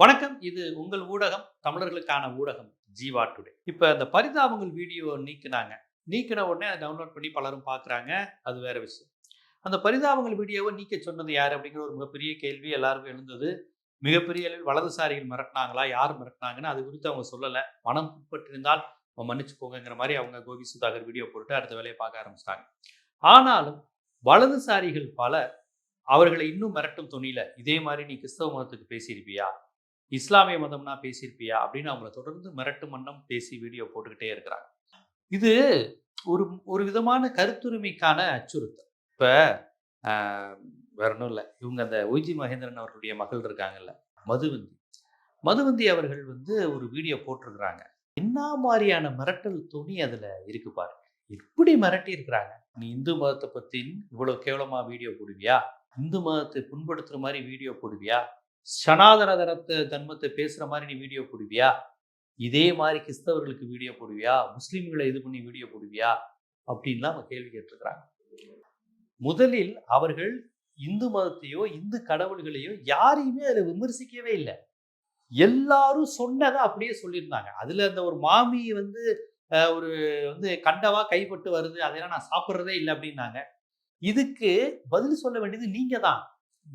வணக்கம். இது உங்கள் ஊடகம் தமிழர்களுக்கான ஊடகம் ஜீவா டுடே. இப்போ இந்த பரிதாபங்கள் வீடியோ நீக்கினாங்க. நீக்கின உடனே அதை டவுன்லோட் பண்ணி பலரும் பார்க்குறாங்க அது வேற விஷயம். அந்த பரிதாபங்கள் வீடியோவை நீக்க சொன்னது யார் அப்படிங்கிற ஒரு மிகப்பெரிய கேள்வி எல்லாருக்கும் எழுந்தது. மிகப்பெரிய அளவில் வலதுசாரிகள் மிரட்டினாங்களா? யார் மிரட்டினாங்கன்னு அது குறித்து அவங்க சொல்லலை. மனம் புட்பட்டிருந்தால் மன்னிச்சுக்கோங்கிற மாதிரி அவங்க கோபி சுதாகர் வீடியோ போட்டு அடுத்த வேலையை பார்க்க ஆரம்பிச்சிட்டாங்க. ஆனாலும் வலதுசாரிகள் பலர் அவர்களை இன்னும் மிரட்டும் துணியில இதே மாதிரி நீ கிறிஸ்தவ மதத்துக்கு பேசியிருப்பியா? இஸ்லாமிய மதம்னா பேசியிருப்பியா அப்படின்னு அவங்கள தொடர்ந்து மிரட்டும் வண்ணம் பேசி வீடியோ போட்டுக்கிட்டே இருக்கிறாங்க. இது ஒரு ஒரு விதமான கருத்துரிமைக்கான அச்சுறுத்தல். இப்போ வேற ஒன்றும் இல்லை. இவங்க அந்த ஒய்ஜி மகேந்திரன் அவர்களுடைய மகள் இருக்காங்கல்ல மதுவந்தி. மதுவந்தி அவர்கள் வந்து ஒரு வீடியோ போட்டிருக்கிறாங்க. என்ன மாதிரியான மிரட்டல் துணி அதில் இருக்கு பாரு. எப்படி மிரட்டி இருக்கிறாங்க? நீ இந்து மதத்தை பற்றி இவ்வளோ கேவலமா வீடியோ போடுவியா? இந்து மதத்தை புண்படுத்துற மாதிரி வீடியோ போடுவியா? சனாதன தரத்தை தன்மத்தை பேசுகிற மாதிரி நீ வீடியோ போடுவியா? இதே மாதிரி கிறிஸ்தவர்களுக்கு வீடியோ போடுவியா? முஸ்லீம்களை இது பண்ணி வீடியோ போடுவியா? அப்படின்லாம் அவங்க கேள்வி கேட்டிருக்கிறாங்க. முதலில் அவர்கள் இந்து மதத்தையோ இந்து கடவுள்களையோ யாரையுமே அதில் விமர்சிக்கவே இல்லை. எல்லாரும் சொன்னதை அப்படியே சொல்லியிருந்தாங்க. அதில் அந்த ஒரு மாமி வந்து ஒரு வந்து கண்டவா கைப்பட்டு வருது அதெல்லாம் நான் சாப்பிட்றதே இல்லை அப்படின்னாங்க. இதுக்கு பதில் சொல்ல வேண்டியது நீங்கள் தான்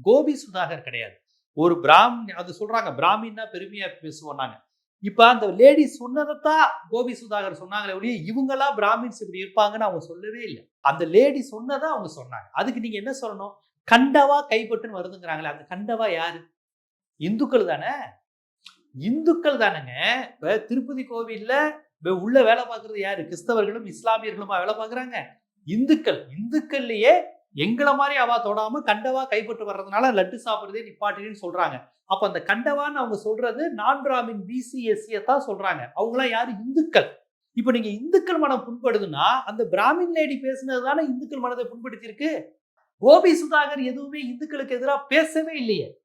கோபி சுதாகர் கிடையாது. ஒரு பிராமி அது சொல்றாங்க பிராமின்னா பெருமையா பேசுவோம் இப்ப அந்த லேடி சொன்னதைத்தான் கோபி சுதாகர் சொன்னாங்களே ஒழிய இவங்களா பிராமின்ஸ் இப்படி இருப்பாங்கன்னு அவங்க சொல்லவே இல்லை. அந்த லேடி சொன்னதை அவங்க சொன்னாங்க. அதுக்கு நீங்க என்ன சொல்லணும்? கண்டவா கைப்பட்டுன்னு வருதுங்கிறாங்களே அந்த கண்டவா யாரு? இந்துக்கள் தானே? இந்துக்கள் தானேங்க. இப்ப திருப்பதி கோவில்ல உள்ள வேலை பார்க்கறது யாரு? கிறிஸ்தவர்களும் இஸ்லாமியர்களுமா வேலை பார்க்குறாங்க? இந்துக்கள். இந்துக்கள்லயே எங்களை மாதிரி அவா தொடாம கண்டவா கைப்பட்டு வர்றதுனால லட்டு சாப்பிட்றதே நிப்பாட்டின்னு சொல்றாங்க. அப்ப அந்த கண்டவான்னு அவங்க சொல்றது நான் பிராமின் பிசி எஸ்சியை தான் சொல்றாங்க. அவங்களாம் யாரு? இந்துக்கள். இப்ப நீங்க இந்துக்கள் மனம் புண்படுதுன்னா அந்த பிராமின் லேடி பேசுனது தானே இந்துக்கள் மனதை புண்படுத்தியிருக்கு? கோபி சுதாகர் எதுவுமே இந்துக்களுக்கு எதிராக பேசவே இல்லையே.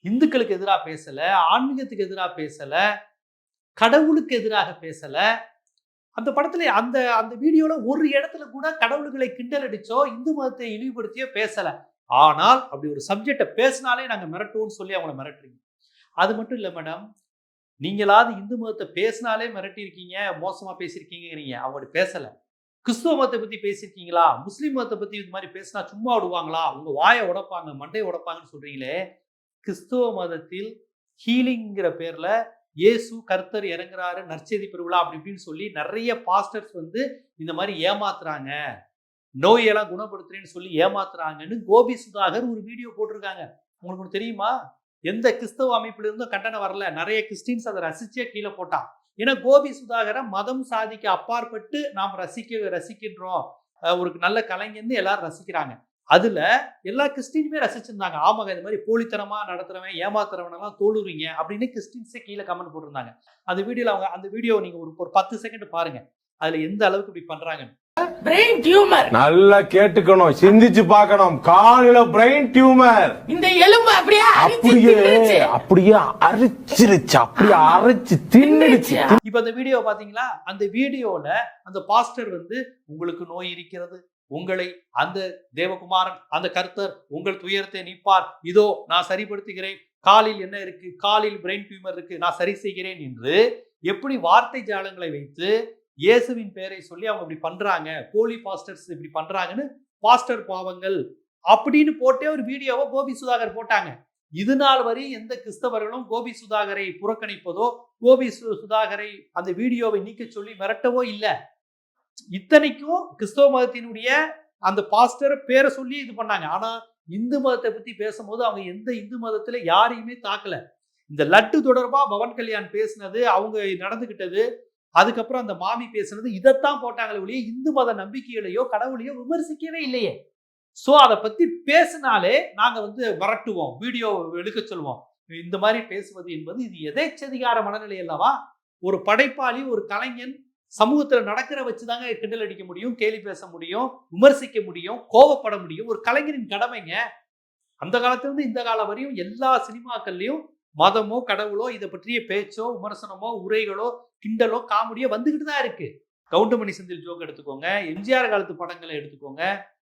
இந்துக்களுக்கு எதிராக பேசல ஆன்மீகத்துக்கு எதிராக பேசல கடவுளுக்கு எதிராக பேசல அந்த படத்துல அந்த அந்த வீடியோல ஒரு இடத்துல கூட கடவுள்களை கிண்டல் அடிச்சோ இந்து மதத்தை இழிவுபடுத்தியோ பேசல. ஆனால் அப்படி ஒரு சப்ஜெக்டை பேசினாலே நாங்க மிரட்டுவோம்னு சொல்லி அவங்கள மிரட்டுறீங்க. அது மட்டும் இல்ல மேடம் நீங்களாவது இந்து மதத்தை பேசினாலே மிரட்டியிருக்கீங்க மோசமாக மோசமா பேசியிருக்கீங்கிறீங்க. அவங்க பேசல. கிறிஸ்துவ மதத்தை பத்தி பேசியிருக்கீங்களா? முஸ்லீம் மதத்தை பத்தி இது மாதிரி பேசினா சும்மா விடுவாங்களா? உங்க வாயை உடைப்பாங்க மண்டையை உடைப்பாங்கன்னு சொல்றீங்களே. கிறிஸ்துவ மதத்தில் ஹீலிங்கிற பேர்ல இயேசு கர்த்தர் இறங்குறாரு நற்செய்தி பெருவிழா அப்படி இப்படின்னு சொல்லி நிறைய பாஸ்டர்ஸ் வந்து இந்த மாதிரி ஏமாத்துறாங்க. நோயெல்லாம் குணப்படுத்துறேன்னு சொல்லி ஏமாத்துறாங்கன்னு கோபி சுதாகர் ஒரு வீடியோ போட்டிருக்காங்க. உங்களுக்கு தெரியுமா? எந்த கிறிஸ்தவ அமைப்புல இருந்தும் கண்டனம் வரல. நிறைய கிறிஸ்டின்ஸ் அதை ரசிச்சே கீழே போட்டான் ஏன்னா கோபி சுதாகரை மதம் சாதிக்க அப்பாற்பட்டு நாம் ரசிக்க ரசிக்கின்றோம். ஒரு நல்ல கலைஞர்னு எல்லாரும் ரசிக்கிறாங்க. அதுல எல்லா கிறிஸ்டினுமே ரசிச்சிருந்தாங்க. ஆமாங்க இந்த மாதிரி போலித்தனமா நடத்துறவன் ஏமாத்துறவனெல்லாம் தோளுறீங்க அப்படின்னு கிறிஸ்டின்ஸே கீழே கமெண்ட் போட்டிருந்தாங்க. அந்த வீடியோல அவங்க அந்த வீடியோ நீங்க ஒரு ஒரு பத்து செகண்ட் பாருங்க. அதுல எந்த அளவுக்கு இப்படி பண்றாங்க பிரெயின் டியூமர் நல்லா கேட்டுக்கணும் சிந்திச்சு பார்க்கணும். காலையில பிரெயின் டியூமர் இந்த எலும்பு அப்படியே அப்படியே. அப்படியே அரிச்சிருச்சு அப்படியே அரைச்சு தின்னுடுச்சு. இப்ப அந்த வீடியோ பாத்தீங்களா? அந்த வீடியோல அந்த பாஸ்டர் வந்து உங்களுக்கு நோய் இருக்கிறது உங்களை அந்த தேவகுமாரன் அந்த கர்த்தர் உங்கள் துயரத்தை நீப்பார். இதோ நான் சரிப்படுத்துகிறேன். காலில் என்ன இருக்கு? காலில் பிரெயின் டியூமர் இருக்கு. நான் சரி செய்கிறேன் என்று எப்படி வார்த்தை ஜாலங்களை வைத்து இயேசுவின் பெயரை சொல்லி அவங்க இப்படி பண்றாங்க? போலி பாஸ்டர்ஸ் இப்படி பண்றாங்கன்னு பாஸ்டர் பாவங்கள் அப்படின்னு போட்டே ஒரு வீடியோவை கோபி சுதாகர் போட்டாங்க. இது நாள் வரை எந்த கிறிஸ்தவர்களும் கோபி சுதாகரை புறக்கணிப்பதோ கோபி சு- சுதாகரை அந்த வீடியோவை நீக்க சொல்லி மிரட்டவோ இல்லை. இத்தனைக்கும் கிறிஸ்தவ மதத்தினுடைய அந்த பாஸ்டர் பேரை சொல்லி இது பண்ணாங்க. ஆனால் இந்து மதத்தை பற்றி பேசும்போது அவங்க எந்த இந்து மதத்தில் யாரையுமே தாக்கல. இந்த லட்டு தொடர்பாக பவன் கல்யாண் பேசினது அவங்க நடந்துக்கிட்டது அதுக்கப்புறம் அந்த மாமி பேசுனது இதைத்தான் போட்டாங்களே ஒழிய இந்து மத நம்பிக்கைகளையோ கடவுளையோ விமர்சிக்கவே இல்லையே. ஸோ அதை பற்றி பேசினாலே நாங்கள் வந்து விரட்டுவோம். வீடியோ எடுக்க சொல்லுவோம். இந்த மாதிரி பேசுவது என்பது இது எதேச்சதிகார மனநிலை அல்லவா? ஒரு படைப்பாளி ஒரு கலைஞன் சமூகத்துல நடக்கிற வச்சுதாங்க கிண்டல் அடிக்க முடியும் கேலி பேச முடியும் விமர்சிக்க முடியும் கோவப்பட முடியும். ஒரு கலைஞரின் கடமைங்க. அந்த காலத்துல இருந்து இந்த காலம் வரையும் எல்லா சினிமாக்கள்லயும் மதமோ கடவுளோ இதை பற்றிய பேச்சோ விமர்சனமோ உரைகளோ கிண்டலோ காமெடியோ வந்துக்கிட்டு தான் இருக்கு. கவுண்டமணி செந்தில் ஜோக் எடுத்துக்கோங்க எம்ஜிஆர் காலத்து படங்களை எடுத்துக்கோங்க.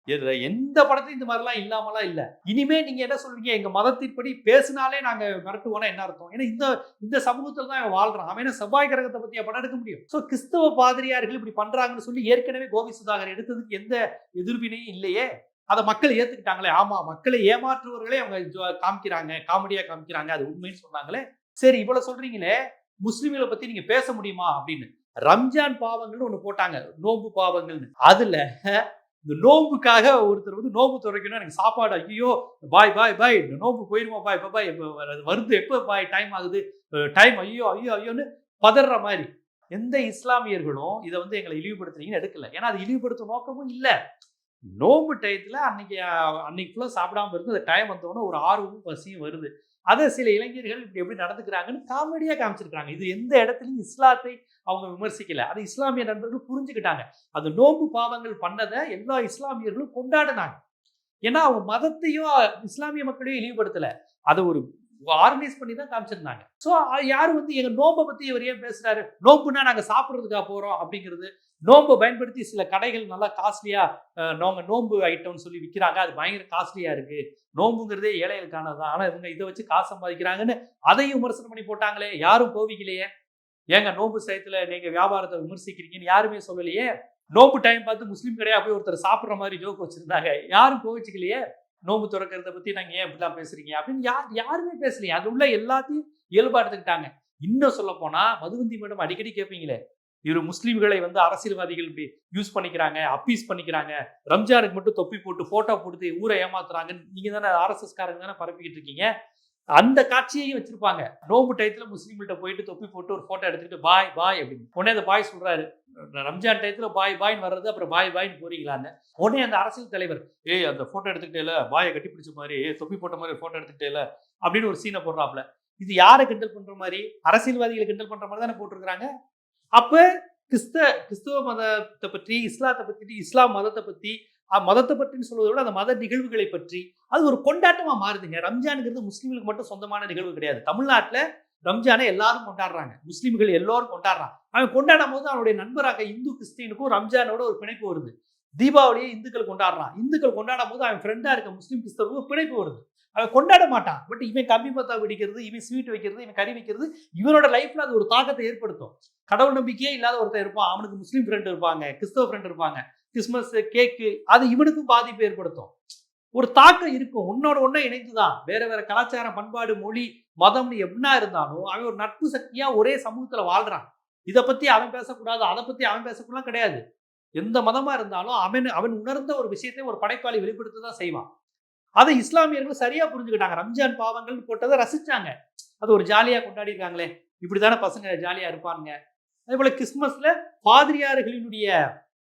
எந்த படத்தையும் இந்த மாதிரிலாம் இல்லாமலாம் இல்லை. இனிமே நீங்க என்ன சொல்றீங்க எங்க மதத்தின்படி பேசினாலே நாங்க மிரட்டுவோம்னா என்ன அர்த்தம்? ஏன்னா இந்த இந்த சமூகத்தில் தான் அவன் வாழ்றான். அவன் என்ன செவ்வாய் கிரகத்தை பத்தி படம் எடுக்க முடியும்? ஸோ கிறிஸ்தவ பாதிரியார்கள் இப்படி பண்றாங்கன்னு சொல்லி ஏற்கனவே கோவி சுதாகர் எடுத்ததுக்கு எந்த எதிர்வினையும் இல்லையே. அதை மக்கள் ஏத்துக்கிட்டாங்களே. ஆமா மக்களை ஏமாற்றுவர்களே அவங்க ஜோ- காமிக்கிறாங்க. காமெடியா காமிக்கிறாங்க. அது உண்மைன்னு சொன்னாங்களே. சரி இவ்வளவு சொல்றீங்களே. முஸ்லிம்களை பத்தி நீங்க பேச முடியுமா? அப்படின்னு. ரம்ஜான் பாவங்கள்னு ஒன்று போட்டாங்க. நோம்பு பாவங்கள்னு. அதுல இந்த நோம்புக்காக ஒருத்தர் வந்து நோம்பு துறைக்கணும் எனக்கு சாப்பாடு ஐயோ பாய் பாய் பாய் இந்த நோம்பு போயிருமா பாய் பாய் அது வருது எப்போ பாய் டைம் ஆகுது டைம் ஐயோ ஐயோ ஐயோன்னு பதற மாதிரி. எந்த இஸ்லாமியர்களும் இதை வந்து எங்களை இழிவுபடுத்துறீங்கன்னு எடுக்கல. ஏன்னா அது இழிவுபடுத்தும் நோக்கமும் இல்லை. நோம்பு டயத்தில் அன்னைக்கு அன்னைக்கு ஃபுல்லாக சாப்பிடாம இருந்து அந்த டைம் வந்தோடனே ஒரு ஆர்வமும் பசியும் வருது. அதை சில இளைஞர்கள் இப்படி எப்படி நடந்துக்கிறாங்கன்னு காமெடியாக காமிச்சிருக்காங்க இது எந்த இடத்துலையும் இஸ்லாத்தை அவங்க விமர்சிக்கல. அது இஸ்லாமிய நண்பர்கள் புரிஞ்சுக்கிட்டாங்க. அது நோன்பு பாவங்கள் பண்ணதை எல்லா இஸ்லாமியர்களும் கொண்டாடினாங்க. ஏன்னா அவங்க மதத்தையும் இஸ்லாமிய மக்களையும் இழிவுபடுத்தலை. அதை ஒரு ஆர்கனைஸ் பண்ணி தான் காமிச்சிருந்தாங்க. ஸோ யாரும் வந்து எங்கள் நோன்பை பற்றி இவர் ஏன் பேசுகிறாரு நோம்புனா நாங்கள் சாப்பிட்றதுக்காக போகிறோம் அப்படிங்கிறது. நோன்பை பயன்படுத்தி சில கடைகள் நல்லா காஸ்ட்லியாக நோங்க நோம்பு ஐட்டம்னு சொல்லி விற்கிறாங்க அது பயங்கர காஸ்ட்லியாக இருக்குது நோம்புங்கிறதே ஏழைகளுக்கானது தான் ஆனால் இவங்க இதை வச்சு காசு சம்பாதிக்கிறாங்கன்னு அதையும் விமர்சனம் பண்ணி போட்டாங்களே. யாரும் கோவிக்கலையே. ஏங்க நோன்பு சயத்தில் நீங்கள் வியாபாரத்தை விமர்சிக்கிறீங்கன்னு யாருமே சொல்லலையே. நோம்பு டைம் பார்த்து முஸ்லீம் கடையாக போய் ஒருத்தர் சாப்பிட்ற மாதிரி ஜோக் வச்சுருந்தாங்க. யாரும் கோவிச்சுக்கலையே. நோம்பு துறக்கிறத பத்தி நாங்க ஏன் இப்படிலாம் பேசுறீங்க? அப்படின்னு யார் யாருமே பேசலையே. அது உள்ள எல்லாத்தையும் இயல்பா எடுத்துக்கிட்டாங்க. இன்னும் சொல்ல போனா மதுவந்தி மேடம் அடிக்கடி கேட்பீங்களே இவர் முஸ்லீம்களை வந்து அரசியல்வாதிகள் இப்படி யூஸ் பண்ணிக்கிறாங்க அப்பீஸ் பண்ணிக்கிறாங்க. ரம்ஜானுக்கு மட்டும் தொப்பி போட்டு போட்டோ போட்டு ஊரை ஏமாத்துறாங்கன்னு நீங்க தானே ஆர்எஸ்எஸ் காரங்க தானே பரப்பிக்கிட்டு இருக்கீங்க? அந்த காட்சியையும் வச்சிருப்பாங்க. நோம்பு டயத்துல முஸ்லீம்கிட்ட போயிட்டு தொப்பி போட்டு ஒரு போட்டோ எடுத்துக்கிட்டு பாய் பாய் அப்படின்னு. உடனே அந்த பாய் சொல்றாரு ரம்ஜான் டயத்துல பாய் பாய்னு வர்றது அப்புறம் பாய் பாய்னு போறீங்களான்னு. உடனே அந்த அரசியல் தலைவர் ஏய் அந்த போட்டோ இல்லை பாயை கட்டி பிடிச்ச மாதிரி ஏ தொப்பி போட்ட மாதிரி போட்டோ இல்லை அப்படின்னு ஒரு சீனை போடுறாப்ல இது யாரை கிண்டல் பண்ற மாதிரி? அரசியல்வாதிகளை கிண்டல் பண்ற மாதிரி தானே போட்டிருக்கிறாங்க. அப்ப கிறிஸ்த கிறிஸ்துவ மதத்தை பற்றி இஸ்லாத்தை பற்றி இஸ்லாம் மதத்தை பற்றி மதத்தை பற்றின்னு சொல்வதை விட அந்த மத நிகழ்வுகளை பற்றி அது ஒரு கொண்டாட்டமாக மாறுதுங்க. ரம்ஜானுங்கிறது முஸ்லீம்களுக்கு மட்டும் சொந்தமான நிகழ்வு கிடையாது. தமிழ்நாட்டில் ரம்ஜானை எல்லாரும் கொண்டாடுறாங்க. முஸ்லீம்கள் எல்லோரும் கொண்டாடுறான் அவன் கொண்டாடும் போது அவனுடைய நண்பராக இந்து கிறிஸ்டினுக்கும் ரம்ஜானோட ஒரு பிணைப்பு வருது. தீபாவளியை இந்துக்கள் கொண்டாடுறான். இந்துக்கள் கொண்டாடும் போது அவன் ஃப்ரெண்டாக இருக்க முஸ்லீம் கிறிஸ்தவருக்கு ஒரு பிணைப்பு வருது. அவன் கொண்டாட மாட்டான். பட் இவன் கம்பி பத்தா வெடிக்கிறது இவன் ஸ்வீட் வைக்கிறது இவன் கறி வைக்கிறது இவனோட லைஃப்ல அது ஒரு தாக்கத்தை ஏற்படுத்தும். கடவுள் நம்பிக்கையே இல்லாத ஒருத்தன் இருப்பான். அவனுக்கு முஸ்லீம் ஃப்ரெண்ட் இருப்பாங்க கிறிஸ்தவ ஃப்ரெண்ட் இருப்பாங்க. கிறிஸ்மஸ் கேக்கு அது இவனுக்கும் பாதிப்பு ஏற்படுத்தும். ஒரு தாக்கம் இருக்கும். உன்னோட ஒன்றே இணைந்து தான் வேற வேற கலாச்சாரம் பண்பாடு மொழி மதம்னு எப்படின்னா இருந்தாலும் அவன் ஒரு நட்பு சக்தியாக ஒரே சமூகத்தில் வாழ்கிறான் இதை பற்றி அவன் பேசக்கூடாது அதை பற்றி அவன் பேசக்கூடாது கிடையாது. எந்த மதமாக இருந்தாலும் அவன் அவன் உணர்ந்த ஒரு விஷயத்தை ஒரு படைப்பாளி வெளிப்படுத்த தான் செய்வான். அதை இஸ்லாமியர்கள் சரியாக புரிஞ்சுக்கிட்டாங்க. ரம்ஜான் பாவங்கள்னு போட்டதை ரசிச்சாங்க. அது ஒரு ஜாலியாக கொண்டாடி இருக்காங்களே இப்படிதானே பசங்க ஜாலியாக இருப்பாங்க அதே போல் கிறிஸ்மஸில் பாதிரியார்களினுடைய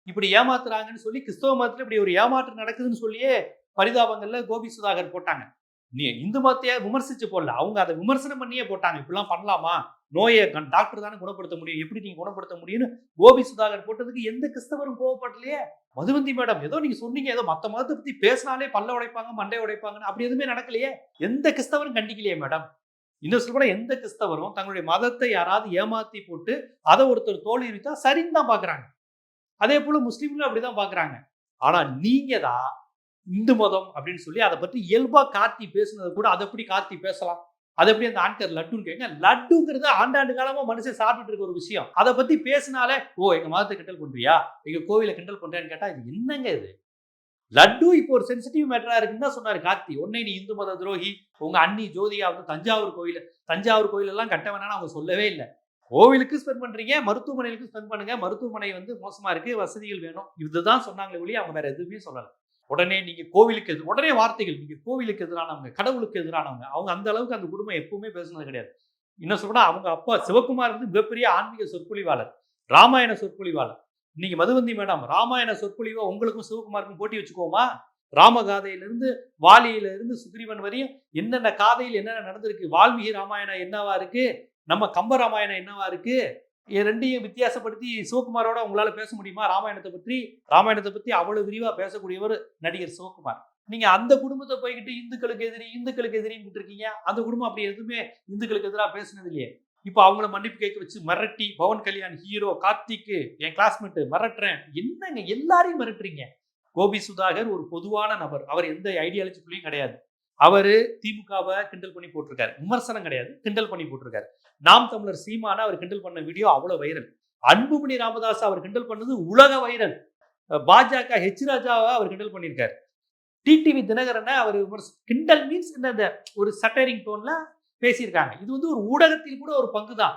இப்படி ஏமாத்துறாங்கன்னு சொல்லி கிறிஸ்தவ மதத்தில் இப்படி ஒரு ஏமாற்றம் நடக்குதுன்னு சொல்லியே பரிதாபங்கள்ல கோபி சுதாகர் போட்டாங்க. நீ இந்து மதத்தையே விமர்சிச்சு போடல. அவங்க அதை விமர்சனம் பண்ணியே போட்டாங்க. இப்படிலாம் பண்ணலாமா? நோயை கண்- டாக்டர் தானே குணப்படுத்த முடியும். எப்படி நீங்க குணப்படுத்த முடியும்னு கோபி சுதாகர் போட்டதுக்கு எந்த கிறிஸ்தவரும் கோவப்படலையே? மதுவந்தி மேடம் ஏதோ நீங்க சொன்னீங்க. ஏதோ மத்த மதத்தை பத்தி பேசினாலே பல்ல உடைப்பாங்க மண்டை உடைப்பாங்கன்னு. அப்படி எதுவுமே நடக்கலையே? எந்த கிறிஸ்தவரும் கண்டிக்கலையே மேடம். இன்னும் சொல்ல எந்த கிறிஸ்தவரும் தங்களுடைய மதத்தை யாராவது ஏமாத்தி போட்டு அதை ஒருத்தர் தோல்வி வித்தா சரின்னு தான் பாக்குறாங்க அதே போல முஸ்லீம்களும் அப்படிதான் பாக்குறாங்க ஆனா நீங்க தான் இந்து மதம் அப்படின்னு சொல்லி அதை பற்றி இயல்பாக கார்த்தி பேசுனது கூட அதை எப்படி கார்த்தி பேசலாம்? அதை எப்படி அந்த ஆண்கர் லட்டுன்னு கேங்க லட்டுங்கிறது ஆண்டாண்டு காலமா மனுஷன் சாப்பிட்டுட்டு இருக்க ஒரு விஷயம். அதை பத்தி பேசினாலே ஓ எங்க மதத்தை கிண்டல் பண்றியா? எங்க கோவிலை கிண்டல் பண்றியான்னு கேட்டா இது என்னங்க இது? லட்டு இப்போ ஒரு சென்சிட்டிவ் மேட்டரா இருக்குன்னு தான் சொன்னாரு கார்த்தி. உன்னை நீ இந்து மத துரோகி உங்க அண்ணி ஜோதியா வந்து தஞ்சாவூர் கோயில் தஞ்சாவூர் கோயில் எல்லாம் கட்ட வேணாம்னு அவங்க சொல்லவே இல்லை. கோவிலுக்கு ஸ்பெண்ட் பண்றீங்க மருத்துவமனைகளுக்கு ஸ்பெண்ட் பண்ணுங்க மருத்துவமனை வந்து மோசமா இருக்கு வசதிகள் வேணும். இதுதான் சொன்னாங்களே ஒழிய அவங்க வேற எதுவுமே சொல்லலை. உடனே நீங்க கோவிலுக்கு எதிர் உடனே வார்த்தைகள் நீங்க கோவிலுக்கு எதிரானவங்க கடவுளுக்கு எதிரானவங்க அவங்க அந்த அளவுக்கு அந்த குடும்பம் எப்பவுமே பேசுனது கிடையாது. இன்னும் சொல்றா அவங்க அப்பா சிவகுமார் வந்து மிகப்பெரிய ஆன்மீக சொற்பொழிவாளர் ராமாயண சொற்பொழிவாளர். இன்னைக்கு மதுவந்தி மேடம் ராமாயண சொற்பொழிவா உங்களுக்கும் சிவகுமாருக்கும் போட்டி வச்சுக்கோமா ராமகாதையிலிருந்து வாலியில இருந்து சுக்ரீவன் வரையும் என்னென்ன காதையில் என்னென்ன நடந்திருக்கு? வால்மீகி ராமாயணம் என்னவா இருக்கு? நம்ம கம்ப ராமாயணம் என்னவா இருக்கு? இது ரெண்டையும் வித்தியாசப்படுத்தி சிவகுமாரோட உங்களால பேச முடியுமா? ராமாயணத்தை பற்றி. ராமாயணத்தை பத்தி அவ்வளவு விரிவா பேசக்கூடியவர் நடிகர் சிவகுமார். நீங்க அந்த குடும்பத்தை போய்கிட்டு இந்துக்களுக்கு எதிரி இந்துக்களுக்கு எதிரின்னு இருக்கீங்க அந்த குடும்பம் அப்படி எதுவுமே இந்துக்களுக்கு எதிராக பேசுனது இல்லையே. இப்போ அவங்கள மன்னிப்பு கேட்க வச்சு மிரட்டி பவன் கல்யாண் ஹீரோ கார்த்திக்கு என் கிளாஸ்மேட் மிரட்டுறேன். என்னங்க எல்லாரையும் மிரட்டுறீங்க? கோபி சுதாகர் ஒரு பொதுவான நபர். அவர் எந்த ஐடியாலஜிக்குள்ளேயும் கிடையாது. அவரு திமுகவை கிண்டல் பண்ணி போட்டிருக்காரு. விமர்சனம் கிடையாது. கிண்டல் பண்ணி போட்டிருக்காரு. நாம் தமிழர் சீமான அவர் கிண்டல் பண்ண வீடியோ அவ்வளோ வைரல் அன்புமணி ராமதாஸ் அவர் கிண்டல் பண்ணது உலக வைரல் பாஜக ஹெச் ராஜாவை அவர் கிண்டல் பண்ணியிருக்காரு. டிடிவி தினகரனை அவர் கிண்டல் மீன்ஸ் இந்த ஒரு சட்டரிங் டோன்ல பேசியிருக்காங்க. இது வந்து ஒரு ஊடகத்தில் கூட ஒரு பங்கு தான்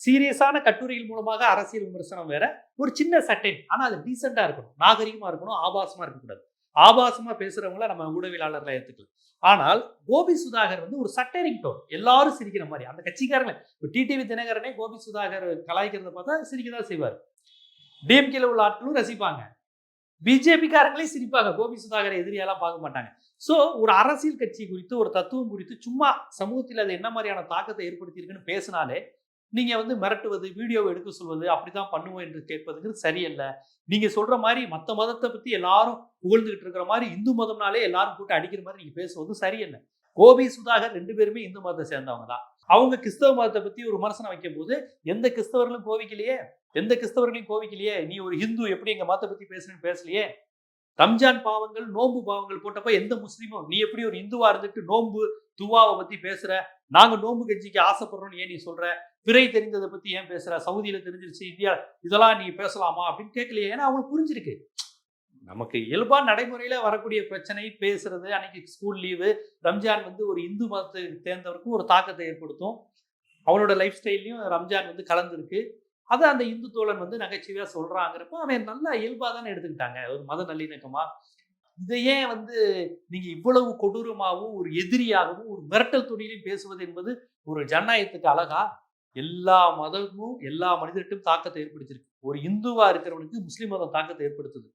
சீரியஸான கட்டுரைகள் மூலமாக அரசியல் விமர்சனம் வேற ஒரு சின்ன சட்டைன் ஆனால் அது டீசெண்டாக இருக்கணும். நாகரிகமாக இருக்கணும். ஆபாசமாக இருக்கக்கூடாது. ஆபாசமா பேசுறவங்கள நம்ம ஊடகவியலாளர்களை ஏற்றுக்கலாம் ஆனால் கோபி சுதாகர் வந்து ஒரு சட்டரிங் டோன். எல்லாரும் சிரிக்கிற மாதிரி. அந்த கட்சிக்காரங்க இப்போ டிடிவி தினகரனே கோபி சுதாகர் கலாய்க்கிறத பார்த்தா சிரிக்க தான் செய்வார். டிஎம்கேல உள்ள ஆட்களும் ரசிப்பாங்க. பிஜேபிக்காரங்களே சிரிப்பாங்க. கோபி சுதாகரை எதிரியெல்லாம் பார்க்க மாட்டாங்க. ஸோ ஒரு அரசியல் கட்சி குறித்து ஒரு தத்துவம் குறித்து சும்மா சமூகத்தில் அது என்ன மாதிரியான தாக்கத்தை ஏற்படுத்தியிருக்குன்னு பேசினாலே நீங்க வந்து மிரட்டுவது வீடியோவை எடுக்க சொல்வது அப்படிதான் பண்ணுவோம் என்று கேட்பதுங்கிறது சரியல்ல. நீங்க சொல்ற மாதிரி மத்த மதத்தை பத்தி எல்லாரும் புகழ்ந்துகிட்டு இருக்கிற மாதிரி இந்து மதம்னாலே எல்லாரும் கூட்டு அடிக்கிற மாதிரி நீங்க பேசுவது சரியல்ல. கோபி சுதாகர் ரெண்டு பேருமே இந்து மதத்தை சேர்ந்தவங்க தான். அவங்க கிறிஸ்தவ மதத்தை பத்தி ஒரு விமர்சனம் வைக்கும் போது எந்த கிறிஸ்தவர்களும் கோவிக்கலையே எந்த கிறிஸ்தவர்களையும் கோவிக்கலையே நீ ஒரு ஹிந்து எப்படி எங்க மதத்தை பத்தி பேசுறேன்னு பேசலையே? ரம்ஜான் பாவங்கள் நோன்பு பாவங்கள் போட்டப்ப எந்த முஸ்லீமும் நீ எப்படி ஒரு இந்துவா இருந்துட்டு நோன்பு துவாவை பத்தி பேசுற? நாங்க நோன்பு கட்சிக்கு ஆசைப்படுறோம்னு ஏன் நீ சொல்ற? பிறை தெரிந்ததை பத்தி ஏன் பேசுற? சவுதியில தெரிஞ்சிருச்சு இந்தியா இதெல்லாம் நீ பேசலாமா? அப்படின்னு கேட்கலையே ஏன்னா அவங்களுக்கு புரிஞ்சிருக்கு. நமக்கு இயல்பா நடைமுறையில வரக்கூடிய பிரச்சனை பேசுறது அன்னைக்கு ஸ்கூல் லீவு ரம்ஜான் வந்து ஒரு இந்து மதத்தை தேர்ந்தவருக்கும் ஒரு தாக்கத்தை ஏற்படுத்தும். அவனோட லைஃப் ஸ்டைல்லையும் ரம்ஜான் வந்து கலந்துருக்கு. அதை அந்த இந்து தோழன் வந்து நகைச்சுவையாக சொல்கிறாங்கிறப்போ அவன் நல்லா இயல்பாக தானே எடுத்துக்கிட்டாங்க. ஒரு மத நல்லிணக்கமாக இதை ஏன் வந்து நீங்கள் இவ்வளவு கொடூரமாகவும் ஒரு எதிரியாகவும் ஒரு மிரட்டல் துணியிலையும் பேசுவது என்பது ஒரு ஜனநாயகத்துக்கு அழகா? எல்லா மதமும் எல்லா மனிதர்கிட்டும் தாக்கத்தை ஏற்படுத்தியிருக்கு. ஒரு இந்துவாக இருக்கிறவனுக்கு முஸ்லீம் மதம் தாக்கத்தை ஏற்படுத்துது.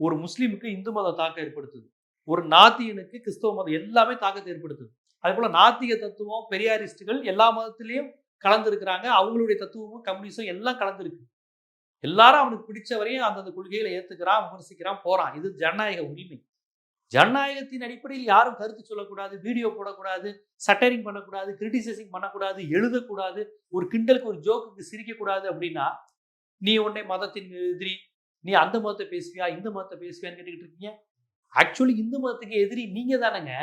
ஒரு முஸ்லீமுக்கு இந்து மதம் தாக்கம் ஏற்படுத்துது. ஒரு நாத்தியனுக்கு கிறிஸ்தவ மதம் எல்லாமே தாக்கத்தை ஏற்படுத்துது. அதே போல் நாத்திக தத்துவம் பெரியாரிஸ்டுகள் எல்லா மதத்திலையும் கலந்துருக்கிறாங்க. அவங்களுடைய தத்துவமும் கம்யூனிசம் எல்லாம் கலந்துருக்கு. எல்லாரும் அவனுக்கு பிடிச்சவரையும் அந்தந்த கொள்கைகளை ஏத்துக்கிறான் விமர்சிக்கிறான் போறான். இது ஜனநாயக உரிமை. ஜனநாயகத்தின் அடிப்படையில் யாரும் கருத்து சொல்லக்கூடாது வீடியோ போடக்கூடாது சட்டரிங் பண்ணக்கூடாது கிரிட்டிசைசிங் பண்ணக்கூடாது எழுதக்கூடாது ஒரு கிண்டலுக்கு ஒரு ஜோக்குக்கு சிரிக்கக்கூடாது அப்படின்னா நீ உன்னை மதத்தின் எதிரி நீ அந்த மதத்தை பேசுவியா இந்த மதத்தை பேசுவியான்னு கேட்டுக்கிட்டு இருக்கீங்க. ஆக்சுவலி இந்து மதத்துக்கு எதிரி நீங்க தானேங்க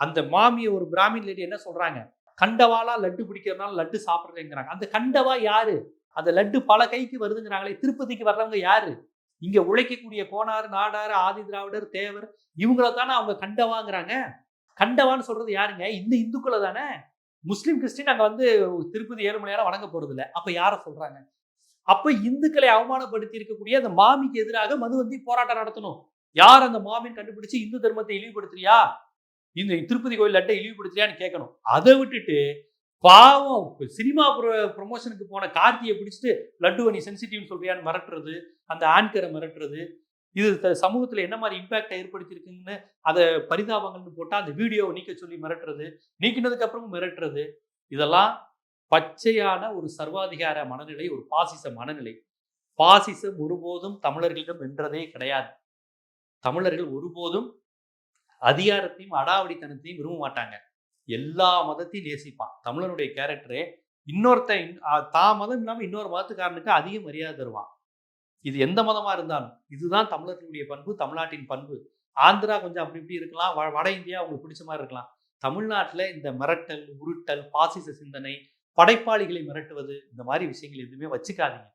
அந்த மாமியை ஒரு பிராமின் லேடி என்ன சொல்றாங்க? கண்டவாலா லட்டு பிடிக்கிறதுனால லட்டு சாப்பிட்றேங்கிறாங்க. அந்த கண்டவா யாரு? அந்த லட்டு பல கைக்கு வருதுங்கிறாங்களே திருப்பதிக்கு வர்றவங்க யாரு? இங்க உழைக்கக்கூடிய கோனார் நாடார் ஆதி திராவிடர் தேவர் இவங்கள தானே அவங்க கண்டவாங்கிறாங்க. கண்டவான்னு சொல்றது யாருங்க? இந்த இந்துக்களை தானே. முஸ்லீம் கிறிஸ்டின் அங்கே வந்து திருப்பதி ஏழுமலையாரம் வணங்க போறது இல்லை அப்ப யாரை சொல்றாங்க? அப்ப இந்துக்களை அவமானப்படுத்தி இருக்கக்கூடிய அந்த மாமிக்கு எதிராக மதுவந்தி போராட்டம் நடத்தணும். யார் அந்த மாமின் கண்டுபிடிச்சு இந்து தர்மத்தை இழிவுபடுத்துறியா? இந்த திருப்பதி கோயில் லட்டை இழிவுபடுத்துறியான்னு கேட்கணும். அதை விட்டுட்டு பாவம் சினிமா ப்ரொமோஷனுக்கு போன கார்த்தியை பிடிச்சிட்டு லட்டுவை நீ சென்சிட்டிவ்னு சொல்றியான்னு மிரட்டுறது அந்த ஆன்கரை மிரட்டுறது இது த- என்ன மாதிரி இம்பாக்டை ஏற்படுத்தியிருக்குன்னு அதை பரிதாபங்கள்னு போட்டால் அந்த வீடியோவை நீக்க சொல்லி மிரட்டுறது நீக்கினதுக்கு அப்புறமும் மிரட்டுறது இதெல்லாம் பச்சையான ஒரு சர்வாதிகார மனநிலை ஒரு பாசிச மனநிலை. பாசிசம் ஒருபோதும் தமிழர்களிடம் வென்றதே கிடையாது. தமிழர்கள் ஒருபோதும் அதிகாரத்தையும் அடாவடித்தனத்தையும் விரும்ப மாட்டாங்க. எல்லா மதத்தையும் நேசிப்பான். தமிழனுடைய கேரக்டரே இன்னொருத்தன் தா தான் மதம் இல்லாமல் இன்னொரு மதத்துக்காரனுக்கு அதிக மரியாதை தருவான். இது எந்த மதமாக இருந்தாலும் இதுதான் தமிழர்களுடைய பண்பு தமிழ்நாட்டின் பண்பு. ஆந்திரா கொஞ்சம் அப்படி இப்படி இருக்கலாம் வ- வட இந்தியா அவங்களுக்கு பிடிச்ச மாதிரி இருக்கலாம். தமிழ்நாட்டில் இந்த மிரட்டல் உருட்டல் பாசிச சிந்தனை படைப்பாளிகளை மிரட்டுவது இந்த மாதிரி விஷயங்கள் எதுவுமே வச்சுக்காதீங்க.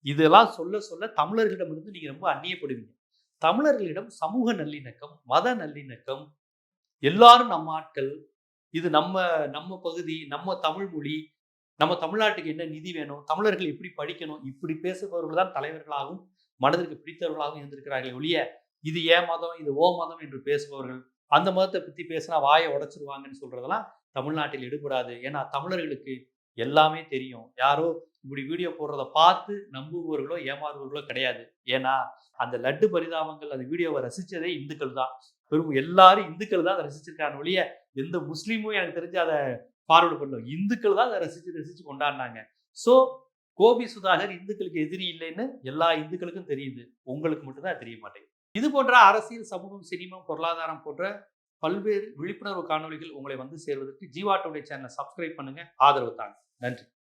இதெல்லாம் சொல்ல சொல்ல தமிழர்களிடமிருந்து நீங்கள் ரொம்ப அந்நியப்படுவீங்க. தமிழர்களிடம் சமூக நல்லிணக்கம் மத நல்லிணக்கம் எல்லாரும் நம்ம ஆட்கள். இது நம்ம நம்ம பகுதி நம்ம தமிழ் மொழி நம்ம தமிழ்நாட்டுக்கு என்ன நிதி வேணும் தமிழர்கள் எப்படி படிக்கணும் இப்படி பேசுபவர்கள் தான் தலைவர்களாகவும் மனதிற்கு பிடித்தவர்களாகவும் இருந்திருக்கிறார்களே ஒழிய இது ஏன் மதம் இது ஓ மதம் என்று பேசுபவர்கள் அந்த மதத்தை பற்றி பேசினா வாயை உடைச்சிருவாங்கன்னு சொல்கிறதெல்லாம் தமிழ்நாட்டில் எடுபடாது. ஏன்னா தமிழர்களுக்கு எல்லாமே தெரியும். யாரோ இப்படி வீடியோ போடுறத பார்த்து நம்புபவர்களோ ஏமாறுபவர்களோ கிடையாது. ஏன்னா அந்த லட்டு பரிதாபங்கள் அந்த வீடியோவை ரசித்ததே இந்துக்கள் தான். பெரும் எல்லாரும் இந்துக்கள் தான் அதை ரசிச்சிருக்காங்க ஒழிய எந்த முஸ்லீமும் எனக்கு தெரிஞ்சு அதை ஃபார்வர்டு பண்ணல. இந்துக்கள் தான் அதை ரசித்து ரசித்து கொண்டாடினாங்க. ஸோ கோபி சுதாகர் இந்துக்களுக்கு எதிரி இல்லைன்னு எல்லா இந்துக்களுக்கும் தெரியுது. உங்களுக்கு மட்டும்தான் தெரிய மாட்டேங்குது. இது போன்ற அரசியல் சமூகம் சினிமா பொருளாதாரம் போன்ற பல்வேறு விழிப்புணர்வு காணொளிகள் உங்களை வந்து சேர்வதற்கு ஜீவாட்டோடைய சேனலை சப்ஸ்கிரைப் பண்ணுங்க. ஆதரவு தாங்க. நன்றி.